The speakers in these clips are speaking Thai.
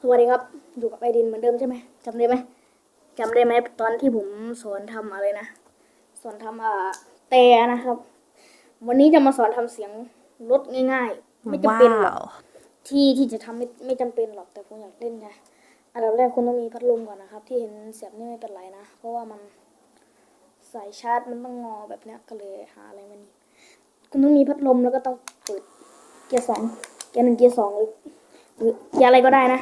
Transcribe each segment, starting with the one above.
สวัสดีครับ อยู่กับไอดินเหมือนเดิมใช่ไหมจำได้ไหมจำได้ไหมตอนที่ผมสอนทำอะไรนะสอนทำอ่าแต่นะครับ วันนี้จะมาสอนทำเสียงรถง่ายๆ ไม่จำเป็นหรอกที่ที่จะทำไม่ไม่จำเป็นหรอกแต่ผมอยากเล่นนะอันดับแรกคุณต้องมีพัดลมก่อนนะครับ ที่เห็นเสียบนี่ไม่เป็นไรนะ เพราะว่ามันสายชาร์จมันต้องงอแบบเนี้ยก็เลยหาอะไรมานี่คุณต้องมีพัดลมแล้วก็ต้องเปิดเกียร์สองเกียร์หนึ่งเกียร์สองหรือหรือเกียร์อะไรก็ได้นะ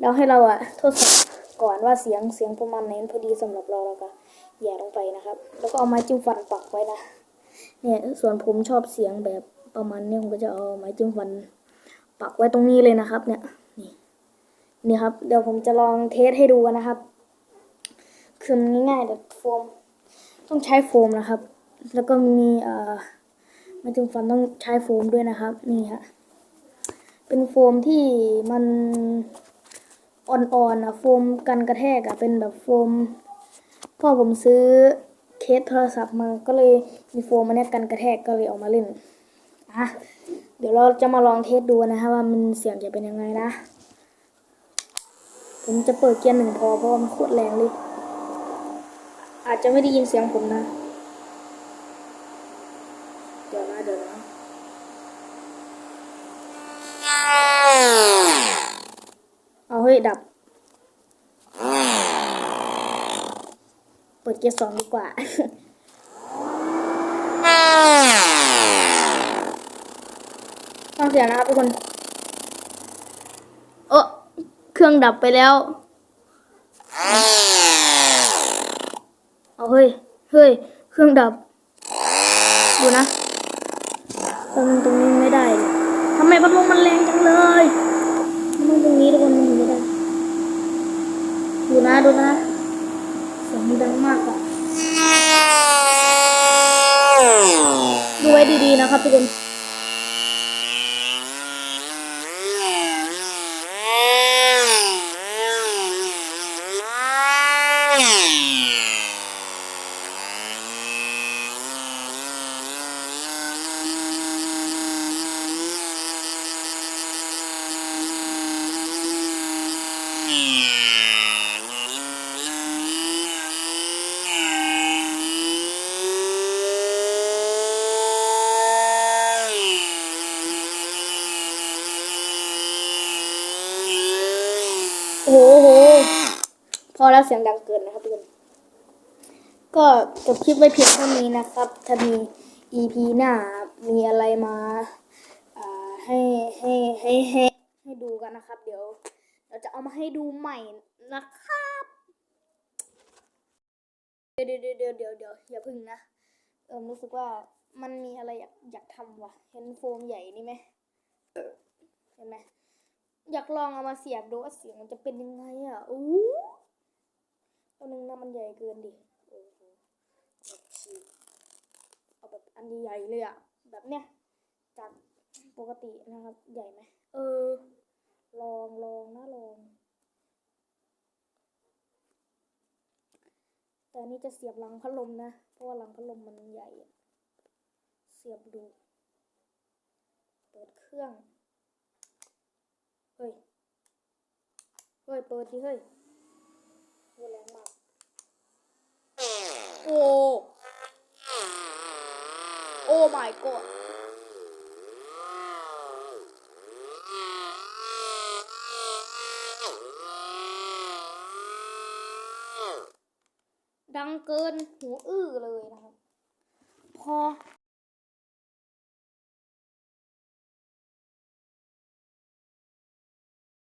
แล้วให้เราอะทดสอบก่อนว่าเสียงเสียงประมาณไหนพอดีสำหรับเราเราก็แหย่ลงไปนะครับ แล้วก็เอาไม้จิ้มฟันปักไว้นะเนี่ยส่วนผมชอบเสียงแบบประมาณนี้ผมก็จะเอาไม้จิ้มฟัน ปักไว้ตรงนี้เลยนะครับ เนี่ยนี่นี่ครับ เดี๋ยวผมจะลองเทสให้ดูนะครับคือมันง่ายๆแต่โฟม ต้องใช้โฟมนะครับ แล้วก็มีเอ่อไมาจุ่มฟันต้องใช้โฟมด้วยนะครับ นี่ฮะเป็นโฟมที่มัน อ่อนๆอะโฟมกันกระแทกอะเป็นแบบโฟมพ่อผมซื้อเคสโทรศัพท์มาก็เลยมีโฟมมันเนี้ยกันกระแทกก็เลยออกมาเล่นอะเดี๋ยวเราจะมาลองเทสดูนะคะว่ามันเสียงจะเป็นยังไงนะ ผมจะเปิดเกียร์หนึ่งพอเพราะว่ามันโคตรแรงเลยอาจจะไม่ได้ยินเสียงผมนะ เดี๋ยวนะเดี๋ยวนะ ดับ เปิดเกียร์สองดีกว่า ฟังเสียงนะครับทุกคน เออเครื่องดับไปแล้ว เอาเฮ้ย เฮ้ย เครื่องดับ ดูนะตรงตรงนี้ไม่ได้ทำไมพัดลมมันแรงจังเลยทำไมตรงนี้ทุกคนมั นะดูนะเสียงมันดังมากอะดูไว้ดีๆนะครับทุกคน โอ้โหพอแล้วเสียงดังเกินนะครับทุกคนก็จบคลิปไว้เพียงเท่านี้นะครับ ถ้ามี EP หน้ามีอะไรมาอ่าให้ให้ให้ให้ให้ดูกันนะครับ เดี๋ยว เราจะเอามาให้ดูใหม่นะครับ เดี๋ยวเดี๋ยวเดี๋ยวเดี๋ยวเดี๋ยวอย่าพึ่งนะเออรู้สึกว่ามันมีอะไรอยากอยากทำว่ะ เห็นโฟมใหญ่นี่ไหมเห็นไหม อยากลองเอามาเสียบดูว่าเสียงมันจะเป็นยังไงอะอู้ตัวหนึ่งนะมันใหญ่เกินดิเอาแบบอันใหญ่เลยอะ แบบเนี้ย จากปกตินะครับ ใหญ่ไหม เออ ลองลองนะลอง แต่นนี้จะเสียบหลังพัดลมนะ เพราะว่าหลังพัดลมมันใหญ่ เสียบดู เปิดเครื่อง เฮ้ย เฮ้ย เปิดดิเฮ้ยโหแรงมาก โอ้ โอ้ my god ดังเกินหูอื้อเลยนะครับ พอ